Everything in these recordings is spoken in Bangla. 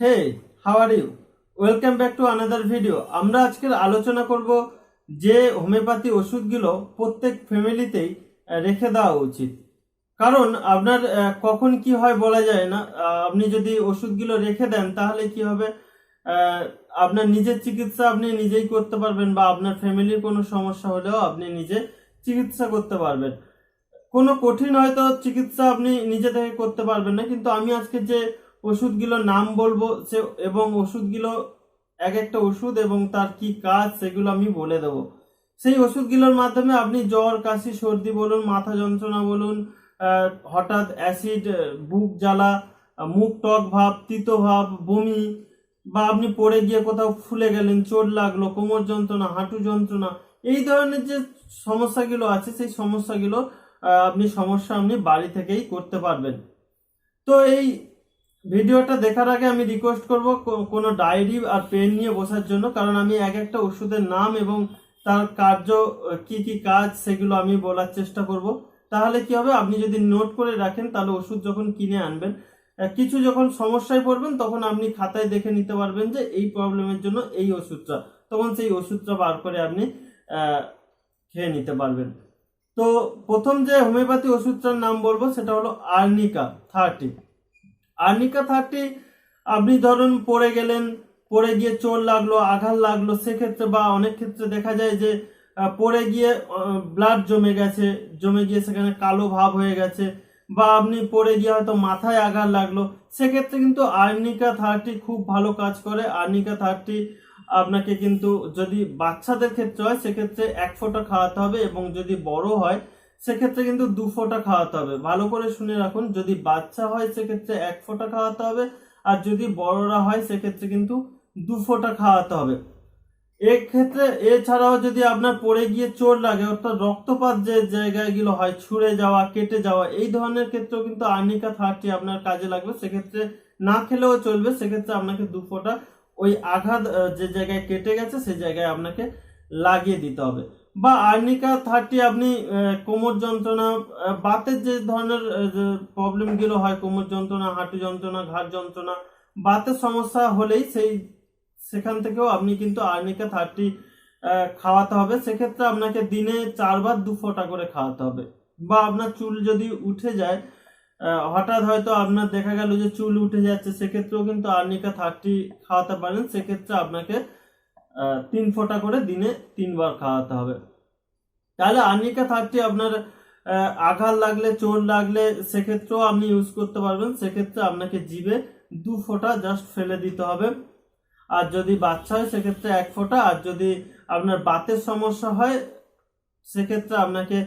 Hey how are you welcome back to another video আমরা আজকের আলোচনা করব যে হোমিওপ্যাথি ওষুধগুলো প্রত্যেক ফ্যামিলিতেই রেখে দেওয়া উচিত। কারণ আপনার কখন কি হয় বলা যায় না। আপনি যদি ওষুধগুলো রেখে দেন, তাহলে কি হবে? আপনার নিজের চিকিৎসা আপনি নিজেই করতে পারবেন বা আপনার ফ্যামিলির কোনো সমস্যা হলেও আপনি নিজে চিকিৎসা করতে পারবেন। কোনো কঠিন হয়তো চিকিৎসা আপনি নিজে থেকে করতে পারবেন না, কিন্তু আমি আজকে যে ওষুধগুলোর নাম বলব, সে এবং ওষুধগুলো এক একটা ওষুধ এবং তার কি কাজ সেগুলো আমি বলে দেবো। সেই ওষুধগুলোর মাধ্যমে আপনি জ্বর, কাশি, সর্দি বলুন, মাথা যন্ত্রণা বলুন হঠাৎ অ্যাসিড, বুক জ্বালা, মুখ টক ভাব, তিতো ভাব, বমি, বা আপনি পড়ে গিয়ে কোথাও ফুলে গেলেন, চোট লাগল, কোমর যন্ত্রণা, হাঁটু যন্ত্রণা, এই ধরনের যে সমস্যাগুলো আছে, সেই সমস্যাগুলো আপনি সমস্যা আপনি বাড়ি থেকেই করতে পারবেন। তো এই ভিডিওটা দেখার আগে আমি রিকোয়েস্ট করব কোনো ডায়েরি আর পেন নিয়ে বসার জন্য, কারণ আমি এক একটা ওষুধের নাম এবং তার কার্য কি কি কাজ সেগুলো আমি বলার চেষ্টা করব। তাহলে কি হবে? আপনি যদি নোট করে রাখেন, তাহলে ওষুধ যখন কিনে আনবেন কিছু যখন সমস্যায় পড়বেন, তখন আপনি খাতায় দেখে নিতে পারবেন যে এই প্রবলেমের জন্য এই ওষুধটা, তখন সেই ওষুধটা বার করে আপনি খেয়ে নিতে পারবেন। তো প্রথম যে হোমিওপ্যাথি ওষুধটার নাম বলব, সেটা হলো আর্নিকা থার্টি। আর্নিকা থার্টি আপনি ধরুন পড়ে গেলেন, পড়ে গিয়ে চোর লাগল, আঘাত লাগল, সেক্ষেত্রে বা অনেক ক্ষেত্রে দেখা যায় যে পড়ে গিয়ে ব্লাড জমে গেছে, জমে গিয়ে সেখানে কালো ভাব হয়ে গেছে, বা আপনি পড়ে গিয়ে হয়তো মাথায় আঘাত লাগল, সেক্ষেত্রে কিন্তু আর্নিকা থার্টি খুব ভালো কাজ করে আর্নিকা থার্টি আপনাকে কিন্তু যদি বাচ্চাদের ক্ষেত্রে হয়, সেক্ষেত্রে এক ফোঁটা খাওয়াতে হবে এবং যদি বড় হয় সেক্ষেত্রে কিন্তু দু ফোঁটা খাওয়াতে হবে। ভালো করে শুনে রাখুন, যদি বাচ্চা হয় সেক্ষেত্রে এক ফোঁটা খাওয়াতে হবে, আর যদি বড়রা হয় সেক্ষেত্রে কিন্তু দু ফোঁটা খাওয়াতে হবে। এক্ষেত্রে এছাড়াও যদি আপনার পড়ে গিয়ে চোট লাগে, অর্থাৎ রক্তপাত যে জায়গাগুলো হয়, ছুঁড়ে যাওয়া, কেটে যাওয়া, এই ধরনের ক্ষেত্রেও কিন্তু আর্নিকা থার্টি আপনার কাজে লাগবে। সেক্ষেত্রে না খেলেও চলবে, সেক্ষেত্রে আপনাকে দু ফোঁটা ওই আঘাত যে জায়গায় কেটে গেছে, সেই জায়গায় আপনাকে লাগিয়ে দিতে হবে। বা আর্নিকা থার্টি আপনি কোমর যন্ত্রণা বাতের যে ধরনের প্রবলেমগুলো হয়, কোমর যন্ত্রণা, হাঁটু যন্ত্রণা ঘাট যন্ত্রণা, বাতের সমস্যা হলেই সেই, সেখান থেকেও আপনি কিন্তু আর্নিকা থার্টি খাওয়াতে হবে। সেক্ষেত্রে আপনাকে দিনে চারবার দু ফোঁটা করে খাওয়াতে হবে। বা আপনার চুল যদি উঠে যায় হঠাৎ হয়তো আপনার দেখা গেল যে চুল উঠে যাচ্ছে, সেক্ষেত্রেও কিন্তু আর্নিকা থার্টি খাওয়াতে পারেন। সেক্ষেত্রে আপনাকে তিন ফোঁটা করে দিনে তিনবার খাওয়াতে হবে। তাহলে আর্নিকা থার্টি আপনার আঘাত লাগলে, চোট লাগলে সেক্ষেত্রেও আপনি ইউজ করতে পারবেন। সেক্ষেত্রে আপনাকে জিভে দু ফোঁটা জাস্ট ফেলে দিতে হবে। আর যদি বাচ্চা হয়, সেক্ষেত্রে এক ফোঁটা। আর যদি আপনার বাতের সমস্যা হয়, সেক্ষেত্রে আপনাকে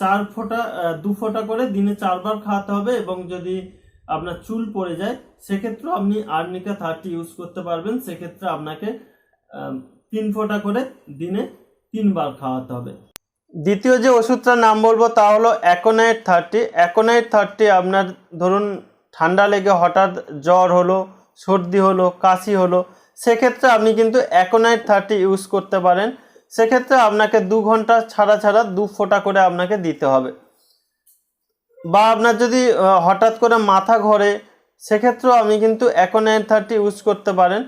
চার ফোঁটা দু ফোঁটা করে দিনে চারবার খাওয়াতে হবে এবং যদি আপনার চুল পড়ে যায়, সেক্ষেত্রেও আপনি আর্নিকা থার্টি ইউজ করতে পারবেন। সেক্ষেত্রে আপনাকে তিন ফোঁটা করে দিনে তিনবার খাওয়াতে হবে। দ্বিতীয় যে ওষুধটার নাম বলব তা হলো অ্যাকোনাইট থার্টি অ্যাকোনাইট থার্টি আপনার ধরুন ঠান্ডা লেগে হঠাৎ জ্বর হলো, সর্দি হলো, কাশি হলো, সেক্ষেত্রে আপনি কিন্তু অ্যাকোনাইট থার্টি ইউজ করতে পারেন। সেক্ষেত্রে আপনাকে দু ঘণ্টা ছাড়া ছাড়া দু ফোঁটা করে আপনাকে দিতে হবে। বা আপনার যদি হঠাৎ করে মাথা ঘোরে, সেক্ষেত্রেও আপনি কিন্তু অ্যাকোনাইট থার্টি ইউজ করতে পারেন।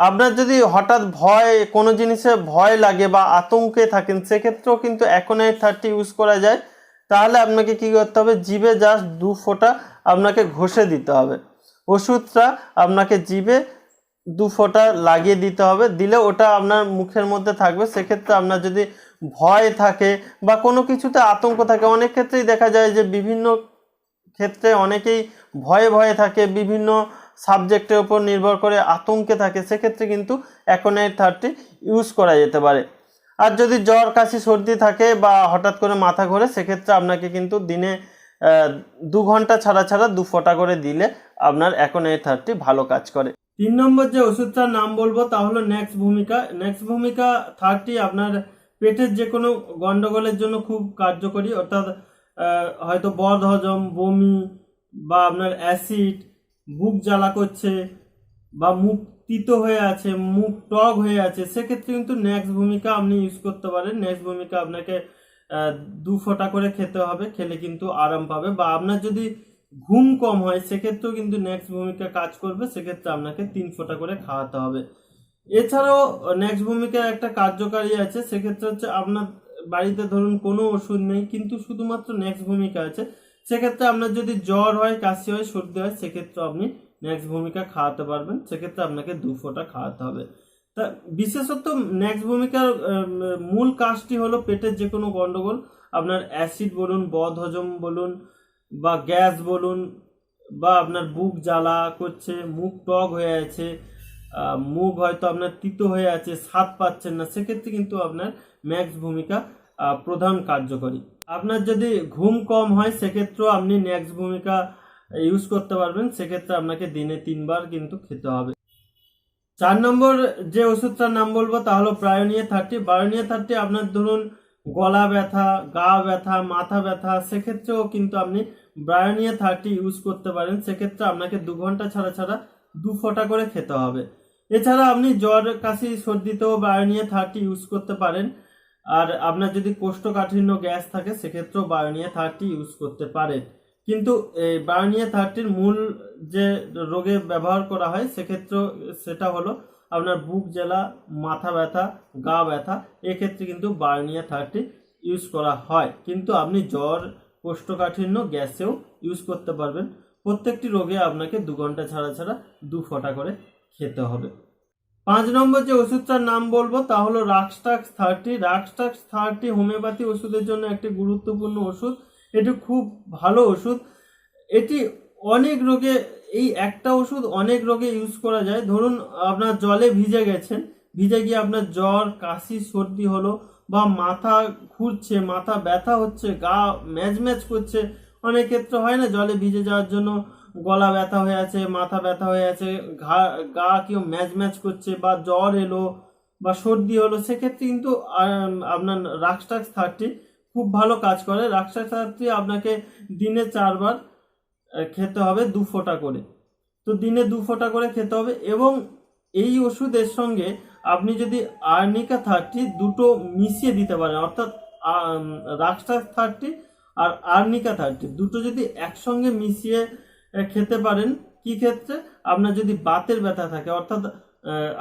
আপনার যদি হঠাৎ ভয়, কোনো জিনিসে ভয় লাগে বা আতঙ্কে থাকেন, সেক্ষেত্রেও কিন্তু অ্যাকোনাইট থার্টি ইউজ করা যায়। তাহলে আপনাকে কি করতে হবে? জিভে জাস্ট দু ফোঁটা আপনাকে ঘষে দিতে হবে। ওষুধটা আপনাকে জিভে দু ফোঁটা লাগিয়ে দিতে হবে। দিলে ওটা আপনার মুখের মধ্যে থাকবে। সেক্ষেত্রে আপনার যদি ভয় থাকে বা কোনো কিছুতে আতঙ্ক থাকে, অনেক ক্ষেত্রেই দেখা যায় যে বিভিন্ন ক্ষেত্রে অনেকেই ভয়ে ভয়ে থাকে, বিভিন্ন সাবজেক্টের উপর নির্ভর করে আতঙ্কে থাকে, সেক্ষেত্রে কিন্তু অ্যাকোনাইট থার্টি ইউজ করা যেতে পারে। আর যদি জ্বর, কাশি, সর্দি থাকে বা হঠাৎ করে মাথা ঘোরে, সেক্ষেত্রে আপনাকে কিন্তু দিনে দু ঘণ্টা ছাড়া ছাড়া দু ফোঁটা করে দিলে আপনার অ্যাকোনাইট থার্টি ভালো কাজ করে। তিন নম্বর যে ওষুধটার নাম বলব, তা হলো নেক্সট ভূমিকা। নেক্সট ভূমিকা থার্টি আপনার পেটের যে কোনো গন্ডগোলের জন্য খুব কার্যকরী, অর্থাৎ হয়তো বদ হজম বমি বা আপনার অ্যাসিড বুক জ্বালা করছে বা মুখ তিতো হয়ে আছে, মুখ টক হয়ে আছে, সেক্ষেত্রে কিন্তু নেক্সট ভূমিকা আপনি ইউজ করতে পারেন। নেক্সট ভূমিকা আপনাকে দু ফোঁটা করে খেতে হবে, খেলে কিন্তু আরাম পাবে। বা আপনার যদি ঘুম কম হয়, সেক্ষেত্রেও কিন্তু নেক্সট ভূমিকা কাজ করবে। সেক্ষেত্রে আপনাকে তিন ফোঁটা করে খাওয়াতে হবে। এছাড়াও নেক্সট ভূমিকার একটা কার্যকারী আছে। সেক্ষেত্রে হচ্ছে আপনার বাড়িতে ধরুন কোনো ওষুধ নেই, কিন্তু শুধুমাত্র নেক্সট ভূমিকা আছে। সেক্ষেত্রে আপনার যদি জ্বর হয়, কাশি হয়, সর্দি হয় সেক্ষেত্রে আপনি নেক্সট ভূমিকা খাওয়াতে পারবেন। সেক্ষেত্রে আপনাকে দু ফোঁটা খাওয়াতে হবে। তা বিশেষত নেক্সট ভূমিকার মূল কাজটি হলো পেটের যে কোনো গন্ডগোল, আপনার অ্যাসিড বলুন বদ হজম বলুন, বা গ্যাস বলুন, বা আপনার বুক জ্বালা করছে, মুখ টক হয়ে আছে মুখ হয়তো আপনার তিতো হয়ে আছে, স্বাদ পাচ্ছেন না, সেক্ষেত্রে কিন্তু আপনার ম্যাক্স ভূমিকা প্রধান কার্যকরী। আপনার যদি ঘুম কম হয়, সেক্ষেত্রেও আপনি নেক্সট ভূমিকা ইউজ করতে পারবেন। সেক্ষেত্রে আপনাকে দিনে তিনবার কিন্তু খেতে হবে। চার নম্বর যে ওষুধটার নাম বলব, তা হলো প্রায়োনিয়া থার্টি বায়োনিয়া থার্টি আপনার ধরুন গলা ব্যথা, গা ব্যথা, মাথা ব্যথা, সেক্ষেত্রেও কিন্তু আপনি ব্রায়োনিয়া থার্টি ইউজ করতে পারেন। সেক্ষেত্রে আপনাকে দু ঘণ্টা ছাড়া ছাড়া দু ফোঁটা করে খেতে হবে। এছাড়া আপনি জ্বর, কাশি, সর্দিতেও বায়োনিয়া থার্টি ইউজ করতে পারেন। আর আপনার যদি কোষ্ঠকাঠিন্য গ্যাস থাকে, সেক্ষেত্রেও বায়োনিয়া থার্টি ইউজ করতে পারেন কিন্তু এই বায়োনিয়া থার্টির মূল যে রোগে ব্যবহার করা হয় সেক্ষেত্রে সেটা হলো আপনার বুক জ্বালা, মাথা ব্যথা, গা ব্যথা, এক্ষেত্রে কিন্তু বায়োনিয়া থার্টি ইউজ করা হয়। কিন্তু আপনি জ্বর, কোষ্ঠকাঠিন্য গ্যাসেও ইউজ করতে পারবেন। প্রত্যেকটি রোগে আপনাকে দু ঘণ্টা ছাড়া ছাড়া দু ফোঁটা করে খেতে হবে। পাঁচ নম্বর যে ওষুধটার নাম বলব, তা হলো Rhus tox thirty. Rhus tox thirty homeopathy ওষুধের জন্য একটি গুরুত্বপূর্ণ ওষুধ। এটি খুব ভালো ওষুধ। এটি অনেক রোগে, এই একটা ওষুধ অনেক রোগে ইউজ করা যায়। ধরুন, আপনার জলে ভিজে গেছেন, ভিজে গিয়ে আপনার জ্বর, কাশি, সর্দি হলো বা মাথা ঘুরছে, মাথা ব্যথা হচ্ছে, গা ম্যাজ ম্যাজ করছে, অনেক ক্ষেত্রে হয় না জলে ভিজে যাওয়ার জন্য। গলা ব্যথা হয়ে আছে, মাথা ব্যথা হয়ে আছে, ঘা, গা কেউ ম্যাজ ম্যাজ করছে বা জ্বর এলো বা সর্দি হলো, সেক্ষেত্রে কিন্তু আপনার রাক্সটাক্স থার্টি খুব ভালো কাজ করে। রাক্সটাক্স থার্টি আপনাকে দিনে চারবার খেতে হবে দু ফোঁটা করে। তো দিনে দু ফোঁটা করে খেতে হবে এবং এই ওষুধের সঙ্গে আপনি যদি আর্নিকা থার্টি দুটো মিশিয়ে দিতে পারেন, অর্থাৎ রাক্সটাক্স থার্টি আর আর্নিকা থার্টি দুটো যদি একসঙ্গে মিশিয়ে খেতে পারেন। কি ক্ষেত্রে? আপনার যদি বাতের ব্যথা থাকে, অর্থাৎ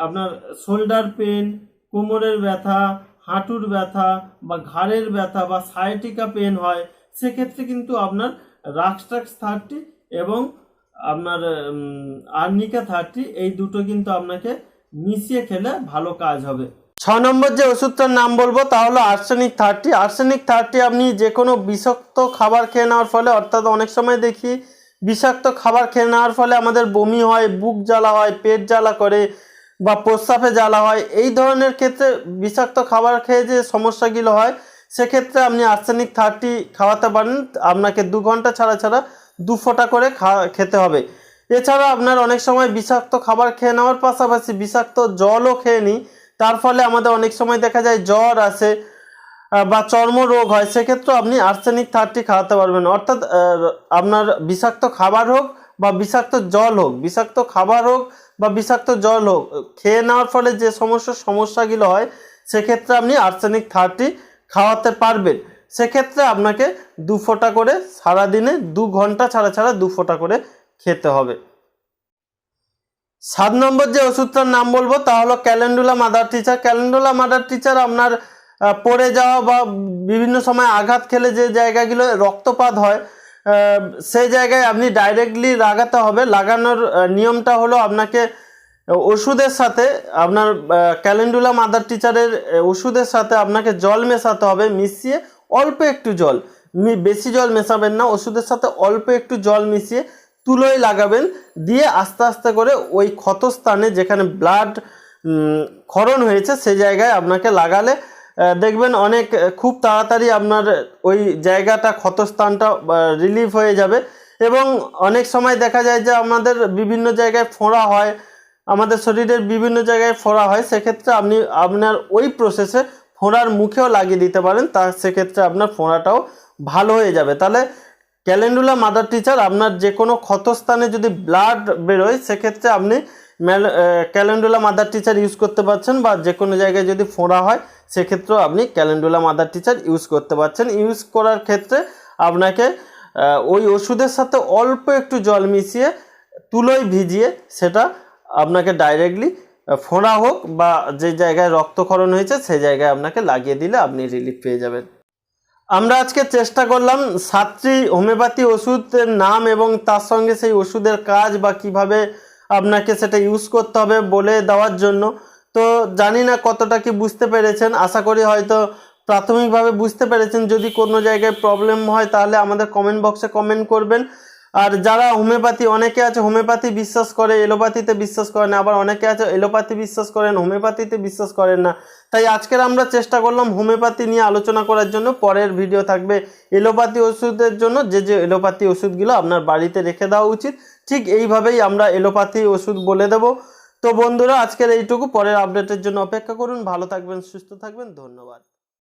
আপনার শোল্ডার পেন, কোমরের ব্যথা, হাঁটুর ব্যথা বা ঘাড়ের ব্যথা বা সাইটিকা পেন হয়, সেক্ষেত্রে কিন্তু আপনার রাক্সটাক্স থার্টি এবং আপনার আর্নিকা থার্টি, এই দুটো কিন্তু আপনাকে মিশিয়ে খেলে ভালো কাজ হবে। ছ নম্বর যে ওষুধটার নাম বলব, তা হলো আর্সেনিক থার্টি। আর্সেনিক থার্টি আপনি যে কোনো বিষাক্ত খাবার খেয়ে নেওয়ার ফলে, অর্থাৎ অনেক সময় দেখি বিষাক্ত খাবার খেয়ে নেওয়ার ফলে আমাদের বমি হয়, বুক জ্বালা হয়, পেট জ্বালা করে বা প্রস্রাবে জ্বালা হয়। এই ধরনের ক্ষেত্রে বিষাক্ত খাবার খেয়ে যে সমস্যাগুলো হয়, সেক্ষেত্রে আপনি আর্সেনিক থার্টি খাওয়াতে পারেন। আপনাকে দু ঘণ্টা ছাড়া ছাড়া দু ফোঁটা করে খেতে হবে। এছাড়া আপনার অনেক সময় বিষাক্ত খাবার খেয়ে নেওয়ার পাশাপাশি বিষাক্ত জলও খেয়ে নিই তার ফলে আমাদের অনেক সময় দেখা যায় জ্বর আসে বা চর্মরোগ হয় সেক্ষেত্রে আপনি আর্সেনিক থার্টি খাওয়াতে পারবেন। অর্থাৎ আপনার বিষাক্ত খাবার হোক বা বিষাক্ত জল হোক, বিষাক্ত খাবার হোক বা বিষাক্ত জল হোক, খেয়ে নেওয়ার ফলে যে সমস্ত সমস্যাগুলো হয়, সেক্ষেত্রে আপনি আর্সেনিক থার্টি খাওয়াতে পারবেন। সেক্ষেত্রে আপনাকে দু ফোঁটা করে সারাদিনে দু ঘণ্টা ছাড়া ছাড়া দু ফোঁটা করে খেতে হবে। সাত নম্বর যে ওষুধটার নাম বলব, তা হলো calendula mother tincture. Calendula mother tincture আপনার পড়ে যাওয়া বা বিভিন্ন সময় আঘাত খেলে যে জায়গাগুলো রক্তপাত হয় সেই জায়গায় আপনি ডাইরেক্টলি লাগাতে হবে। লাগানোর নিয়মটা হলো আপনাকে ওষুধের সাথে আপনার ক্যালেন্ডুলা মাদার টিচারের ওষুধের সাথে আপনাকে জল মেশাতে হবে, মিশিয়ে অল্প একটু জল। বেশি জল মেশাবেন না, ওষুধের সাথে অল্প একটু জল মিশিয়ে তুলোয় লাগাবেন, দিয়ে আস্তে আস্তে করে ওই ক্ষতস্থানে যেখানে ব্লাড ক্ষরণ হয়েছে সেই জায়গায় আপনাকে লাগালে দেখবেন অনেক খুব তাড়াতাড়ি আপনার ওই জায়গাটা, ক্ষতস্থানটা রিলিফ হয়ে যাবে। এবং অনেক সময় দেখা যায় যে আমাদের বিভিন্ন জায়গায় ফোঁড়া হয়, আমাদের শরীরের বিভিন্ন জায়গায় ফোঁড়া হয়, সেক্ষেত্রে আপনি, আপনার ওই প্রসেসে ফোঁড়ার মুখেও লাগিয়ে দিতে পারেন, তা সেক্ষেত্রে আপনার ফোঁড়াটাও ভালো হয়ে যাবে। তাহলে ক্যালেন্ডুলা মাদার টিচার, আপনার যে কোনো ক্ষতস্থানে যদি ব্লাড বেরোয়, সেক্ষেত্রে আপনি ক্যালেন্ডুলা মাদার টিচার ইউজ করতে পারছেন বা যে কোনো জায়গায় যদি ফোঁড়া হয় সেক্ষেত্রেও আপনি ক্যালেন্ডুলা মাদার টিচার ইউজ করতে পারছেন। ইউজ করার ক্ষেত্রে আপনাকে ওই ওষুধের সাথে অল্প একটু জল মিশিয়ে তুলোয় ভিজিয়ে সেটা আপনাকে ডাইরেক্টলি ফোঁড়া হোক বা যে জায়গায় রক্তক্ষরণ হয়েছে সেই জায়গায় আপনাকে লাগিয়ে দিলে আপনি রিলিফ পেয়ে যাবেন। আমরা আজকে চেষ্টা করলাম সাতটি হোমিওপ্যাথি ওষুধের নাম এবং তার সঙ্গে সেই ওষুধের কাজ বা কীভাবে আপনাকে সেটা ইউজ করতে হবে বলে দেওয়ার জন্য। তো জানি না কতটা কি বুঝতে পেরেছেন। আশা করি হয়তো প্রাথমিকভাবে বুঝতে পেরেছেন। যদি কোনো জায়গায় প্রবলেম হয়, তাহলে আমাদের কমেন্ট বক্সে কমেন্ট করবেন। আর যারা হোমিওপ্যাথি, অনেকে আছে হোমিওপ্যাথি বিশ্বাস করে, এলোপ্যাথিতে বিশ্বাস করে না। আবার অনেকে আছে এলোপ্যাথি বিশ্বাস করেন, হোমিওপ্যাথিতে বিশ্বাস করেন না। তাই আজকের আমরা চেষ্টা করলাম হোমিওপ্যাথি নিয়ে আলোচনা করার জন্য। পরের ভিডিও থাকবে এলোপ্যাথি ওষুধের জন্য। যে যে এলোপ্যাথি ওষুধগুলো আপনার বাড়িতে রেখে দেওয়া উচিত, ঠিক এইভাবেই আমরা এলোপ্যাথি ওষুধ বলে দেব। তো বন্ধুরা আজকের এইটুকু। পরের আপডেটের জন্য অপেক্ষা করুন। ভালো থাকবেন সুস্থ থাকবেন। ধন্যবাদ।